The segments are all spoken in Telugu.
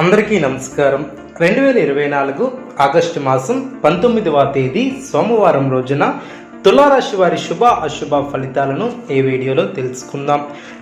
అందరికీ నమస్కారం. రెండు వేల ఇరవై నాలుగు ఆగస్టు మాసం పంతొమ్మిదవ తేదీ సోమవారం రోజున తులారాశి వారి శుభ అశుభ ఫలితాలను ఈ వీడియోలో తెలుసుకుందాం.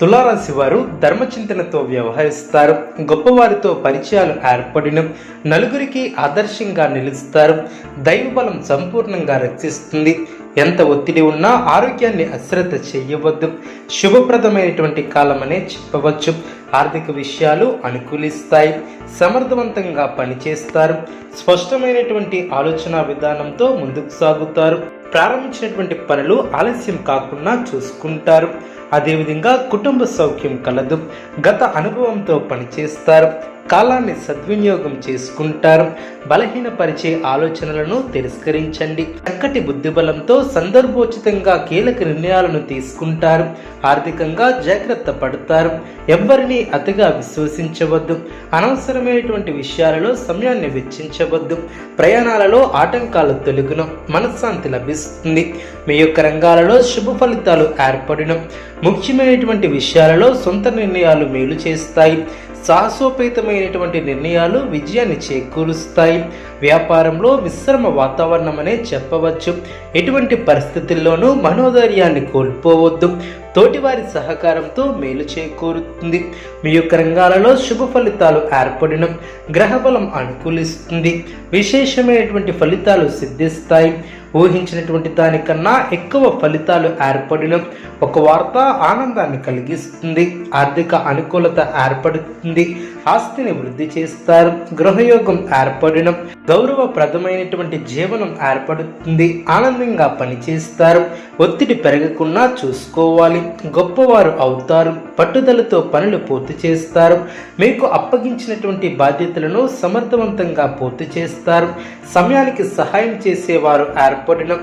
తులారాశి వారు ధర్మచింతనతో వ్యవహరిస్తారు. గొప్పవారితో పరిచయాలు ఏర్పడిన నలుగురికి ఆదర్శంగా నిలుస్తారు. దైవబలం సంపూర్ణంగా రక్షిస్తుంది. ఎంత ఒత్తిడి ఉన్నా ఆరోగ్యాన్ని అశ్రద్ధ చేయవద్దు. శుభప్రదమైనటువంటి కాలమనే చెప్పవచ్చు. ఆర్థిక విషయాలు అనుకూలిస్తాయి. సమర్థవంతంగా పనిచేస్తారు. స్పష్టమైనటువంటి ఆలోచన విధానంతో ముందుకు సాగుతారు. ప్రారంభించినటువంటి పనులు ఆలస్యం కాకుండా చూసుకుంటారు. అదేవిధంగా కుటుంబ సౌఖ్యం కలదు. గత అనుభవంతో పనిచేస్తారు. కాలాన్ని సద్వినియోగం చేసుకుంటారు. బలహీనపరిచే ఆలోచనలను తిరస్కరించండి. చక్కటి బుద్ధిబలంతో సందర్భోచితంగా కీలక నిర్ణయాలను తీసుకుంటారు. ఆర్థికంగా జాగ్రత్త పడతారు. ఎవ్వరిని అతిగా విశ్వసించవద్దు. అనవసరమైనటువంటి విషయాలలో సమయాన్ని వెచ్చించవద్దు. ప్రయాణాలలో ఆటంకాలు తొలగిన మనశ్శాంతి లభిస్తుంది. మీ యొక్క రంగాలలో శుభ ఫలితాలు ఏర్పడిన ముఖ్యమైనటువంటి విషయాలలో సొంత నిర్ణయాలు మేలు చేస్తాయి. సాహసోపేతమైనటువంటి నిర్ణయాలు విజయాన్ని చేకూరుస్తాయి. వ్యాపారంలో మిశ్రమ వాతావరణం అనే చెప్పవచ్చు. ఎటువంటి పరిస్థితుల్లోనూ మనోధైర్యాన్ని కోల్పోవద్దు. తోటివారి సహకారంతో మేలు చేకూరుతుంది. మీ యొక్క రంగాలలో శుభ ఫలితాలు ఏర్పడిన గ్రహబలం అనుకూలిస్తుంది. విశేషమైనటువంటి ఫలితాలు సిద్ధిస్తాయి. ఊహించినటువంటి దానికన్నా ఎక్కువ ఫలితాలు ఏర్పడిన ఒక వార్త ఆనందాన్ని కలిగిస్తుంది. ఆర్థిక అనుకూలత ఏర్పడుతుంది. ఆస్తిని వృద్ధి చేస్తారు. గృహయోగం ఏర్పడడం గౌరవప్రదమైనటువంటి జీవనం ఏర్పడుతుంది. ఆనందంగా పనిచేస్తారు. ఒత్తిడి పెరగకుండా చూసుకోవాలి. గొప్పవారు అవుతారు. పట్టుదలతో పనులు పూర్తి చేస్తారు. మీకు అప్పగించినటువంటి బాధ్యతలను సమర్థవంతంగా పూర్తి చేస్తారు. సమయానికి సహాయం చేసేవారు ఏర్పడిన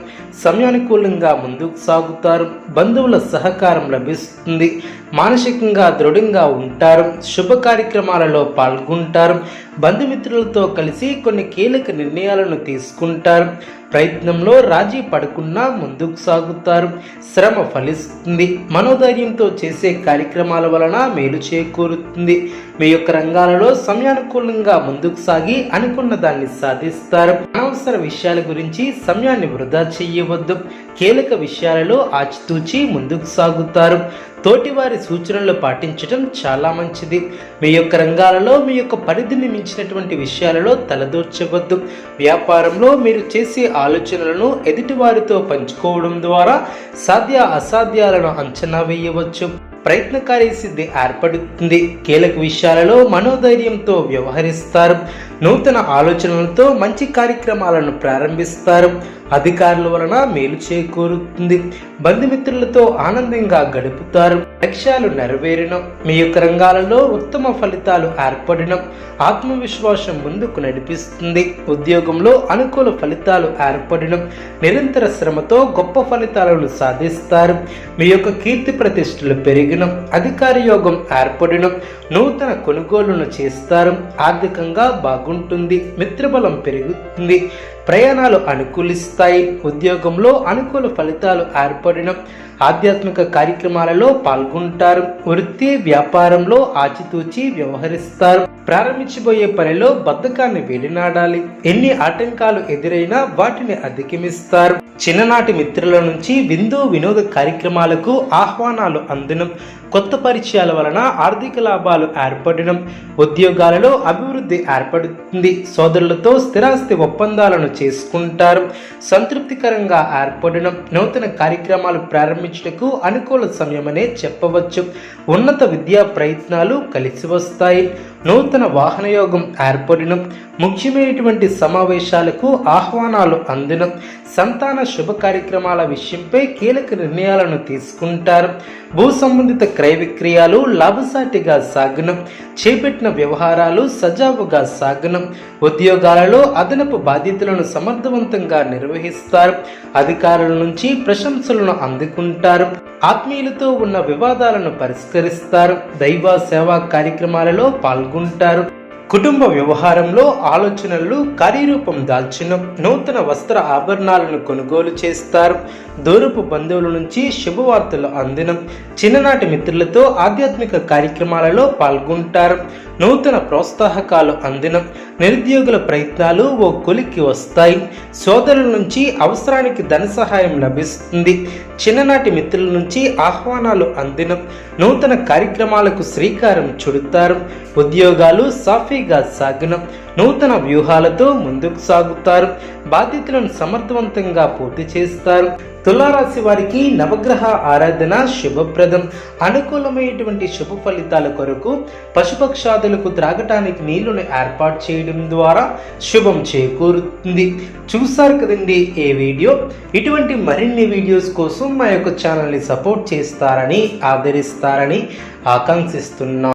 సమయానుకూలంగా ముందుకు సాగుతారు. బంధువుల సహకారం లభిస్తుంది. మానసికంగా దృఢంగా ఉంటారు. శుభ కార్యక్రమాలలో పాల్గొంటారు. బంధుమిత్రులతో కలిసి కొన్ని కీలక నిర్ణయాలను తీసుకుంటారు. ప్రయత్నంలో రాజీ పడకుండా ముందుకు సాగుతారు. శ్రమ ఫలిస్తుంది. మనోధైర్యంతో చేసే కార్యక్రమాల వలన మేలు చేకూరుతుంది. మీ యొక్క రంగాలలో సమయానుకూలంగా ముందుకు సాగి అనుకున్న దాన్ని సాధిస్తారు. అనవసర విషయాల గురించి సమయాన్ని వృధా చేయవద్దు. కీలక విషయాలలో ఆచితూచి ముందుకు సాగుతారు. తోటివారి సూచనలు పాటించడం చాలా మంచిది. మీ యొక్క రంగాలలో మీ యొక్క పరిధిని మించినటువంటి విషయాలలో తలదూర్చవద్దు. వ్యాపారంలో మీరు చేసే ఆలోచనలను ఎదుటివారితో పంచుకోవడం ద్వారా సాధ్య అసాధ్యాలను అంచనా వేయవచ్చు. ప్రయత్నకారి సిద్ధి ఏర్పడుతుంది. కీలక విషయాలలో మనోధైర్యంతో వ్యవహరిస్తారు. నూతన ఆలోచనలతో మంచి కార్యక్రమాలను ప్రారంభిస్తారు. అధికారుల వలన మేలు చేకూరుతుంది. బంధుమిత్రులతో ఆనందంగా గడుపుతారు. లక్ష్యాలు నెరవేరిన మీ యొక్క రంగాలలో ఉత్తమ ఫలితాలు ఏర్పడిన. ఆత్మవిశ్వాసం ముందుకు నడిపిస్తుంది. ఉద్యోగంలో అనుకూల ఫలితాలు ఏర్పడిన. నిరంతర శ్రమతో గొప్ప ఫలితాలను సాధిస్తారు. మీ యొక్క కీర్తి ప్రతిష్టలు పెరిగిన. అధికార యోగం ఏర్పడిన. నూతన కొనుగోలును చేస్తారు. ఆర్థికంగా బాగుంటుంది. మిత్రబలం పెరుగుతుంది. ప్రయాణాలు అనుకూలిస్తాయి. ఉద్యోగంలో అనుకూల ఫలితాలు ఏర్పడిన ఆధ్యాత్మిక కార్యక్రమాలలో పాల్గొంటారు. వృత్తి వ్యాపారంలో ఆచితూచి వ్యవహరిస్తారు. ప్రారంభించబోయే పనిలో బద్ధకాన్ని వెలినాడాలి ఎన్ని ఆటంకాలు ఎదురైనా వాటిని అధిగమిస్తారు. చిన్ననాటి మిత్రుల నుంచి విందు వినోద కార్యక్రమాలకు ఆహ్వానాలు అందడం కొత్త పరిచయాల వలన ఆర్థిక లాభాలు ఏర్పడడం ఉద్యోగాలలో అభివృద్ధి ఏర్పడుతుంది. సోదరులతో స్థిరాస్తి ఒప్పందాలను చేసుకుంటారు. సంతృప్తికరంగా ఏర్పడడం నూతన కార్యక్రమాలు ప్రారంభించటకు అనుకూల సమయమనే చెప్పవచ్చు. ఉన్నత విద్యా ప్రయత్నాలు కలిసి వస్తాయి. నూతన వాహనయోగం ఏర్పడిన ముఖ్యమైనటువంటి సమావేశాలకు ఆహ్వానాలు అందడం సంతాన శుభ కార్యక్రమాల విషయంపై కీలక నిర్ణయాలను తీసుకుంటారు. భూ సంబంధిత క్రయ విక్రయాలు లాభసాటిగా సాగనం. చేపట్టిన వ్యవహారాలు సజావుగా సాగనం. ఉద్యోగాలలో అదనపు బాధ్యతలను సమర్థవంతంగా నిర్వహిస్తారు. అధికారుల నుంచి ప్రశంసలను అందుకుంటారు. ఆత్మీయులతో ఉన్న వివాదాలను పరిష్కరిస్తారు. దైవ సేవా కార్యక్రమాలలో పాల్గొంటారు. కుటుంబ వ్యవహారంలో ఆలోచనలు కార్యరూపం దాల్చిన నూతన వస్త్ర ఆభరణాలను కొనుగోలు చేస్తారు. దూరపు బంధువుల నుంచి శుభవార్తలు అందినం చిన్ననాటి మిత్రులతో ఆధ్యాత్మిక కార్యక్రమాలలో పాల్గొంటారు. నూతన ప్రోత్సాహకాలు అందినం నిరుద్యోగుల ప్రయత్నాలు ఓ కొలిక్కి వస్తాయి. సోదరుల నుంచి అవసరానికి ధన సహాయం లభిస్తుంది. చిన్ననాటి మిత్రుల నుంచి ఆహ్వానాలు అందినం నూతన కార్యక్రమాలకు శ్రీకారం చుడతారు. ఉద్యోగాలు సాఫీగా సాగునం నూతన వ్యూహాలతో ముందుకు సాగుతారు. బాధ్యతలను సమర్థవంతంగా పూర్తి చేస్తారు. తులారాశి వారికి నవగ్రహ ఆరాధన శుభప్రదం. అనుకూలమైనటువంటి శుభ ఫలితాల కొరకు పశుపక్షాదులకు త్రాగటానికి నీళ్ళను ఏర్పాటు చేయడం ద్వారా శుభం చేకూరుతుంది. చూసారు కదండి ఏ వీడియో? ఇటువంటి మరిన్ని వీడియోస్ కోసం మా యొక్క ఛానల్ని సపోర్ట్ చేస్తారని ఆదరిస్తారని ఆకాంక్షిస్తున్నాం.